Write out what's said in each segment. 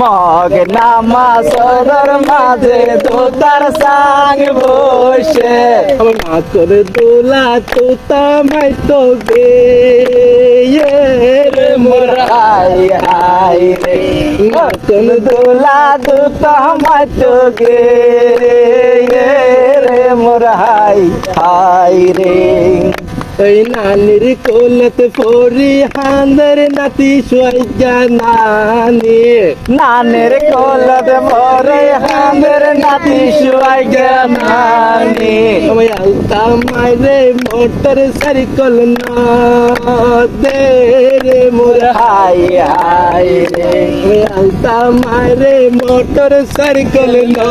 Mug নামা সদর মাঝে তোতার সাং বসে। মাতর দোলা তোতা মাই তো গে মোর হাই হাই রে। মতন দোলা দুতা মাত গে রে রে মোর হাই হাই রে। ওই নানির কোলত ফোরি হান্দর নাতি সোয়াইজা নানি। নানের কোলদ মরে হামের নাতি শুয়াই নানি। ওই আলতা মাইরে মোটর সাইকেল না দে রে মোর হাই হাই রে। ওই আলতা মাইরে মোটর সাইকেল না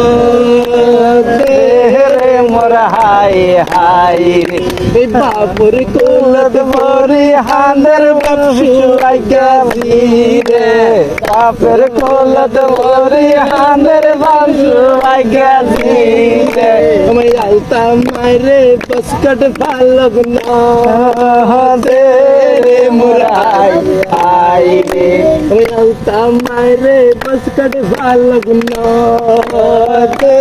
বাবুর কোলত কোলদ মরে হামের বাপু শুয়াই গেছি রে বাপের কোলদ মরে হামের বাপু শুয়াই গেছি রে ওই আলতা মাইরে বসকট ভালো না দে রে মোর হাই হাই রে ওই আলতা মাইরে বসকট ভালো না দে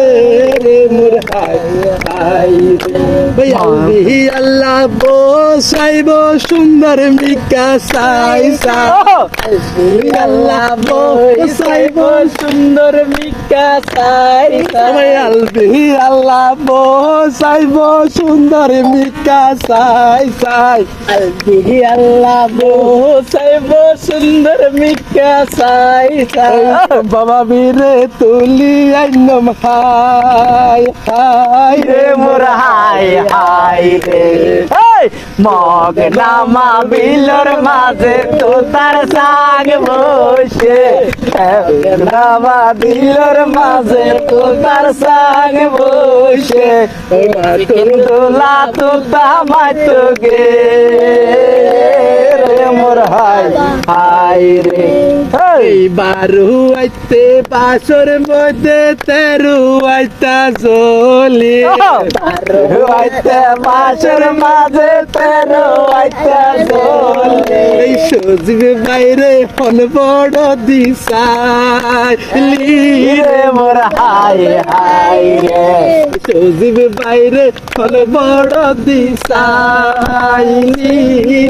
রে মোর হাই হাই রে ওই আল্লাহ বো সাইব সুন্দর মিকা আল্লাহ সুন্দর মিকা সাই সাই আলবি আল্লাহ বো সাইব সুন্দর মিকা সাই সাই আলবি আল্লাহ বো সুন্দর মিকা সাই সাই বাবা বীরে তুলি আইনম হাই হাই রে মোর হাই হাই রে। মগ নামা বিলর মাঝে তো তার সাগ বসে। নামা বিলর মাঝে তো তার সাগ বসে। দোলা তো তামাই তো গে হাই হাই রে। এই বারু আইতে বাসর মধ্যে তেরু আইতা চলি আইতে মাসের মাঝে তেরো আইতে চলে এই সজবে বাইরে হন বড় দিশাই রে মোর হাই হাই রে। সজবে বাইরে হন বড় দিশাই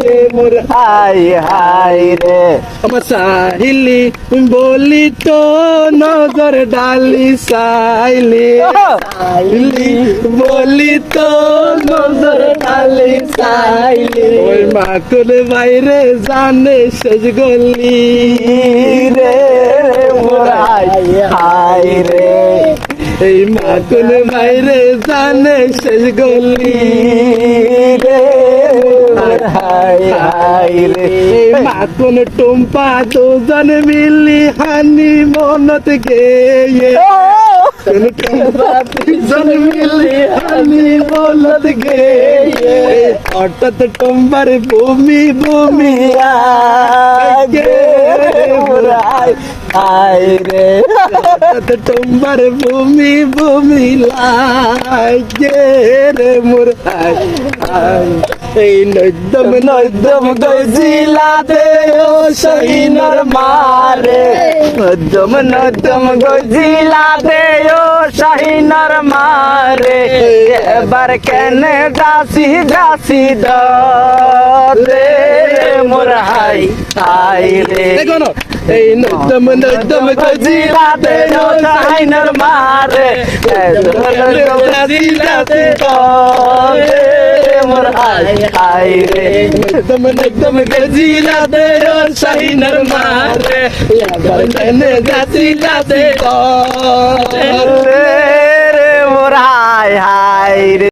রে মোর হাই হাই রে আমার সাহিলি বলি তো নজর ডালি সাইলি সাইলি বলি তো নজর ডালি সাইলি ওই মাকুল বাইরে জানে শেষ গলি। রে মোর হাই রে এই মাকুল বাইরে জানে শেষ গলি। মাকুন টুম্পা দুজন মিলি হানি মনত গেয়ে। হঠাৎ টুম্বার ভূমি ভূমি হাই রে। টুম্বার ভূমি ভূমি লাগে রে মোর। হাই হাই এই নৈদম নদম গজিলা দে ও সহিনর মারে নদম নদম গজিলা দে ও সহিনর মারে এবার কেন দাসি দাসি দে মোর হাই হাই রে এই নৈদম নৈদম গজিলা দে ও সহিনর মারে গজিলা দে মোর হাই হাই রে। একদম একদম গজিলা দে ওর শাহিনার মারে বন্ধনে গাছিলা দে রে মোর হাই হাই রে।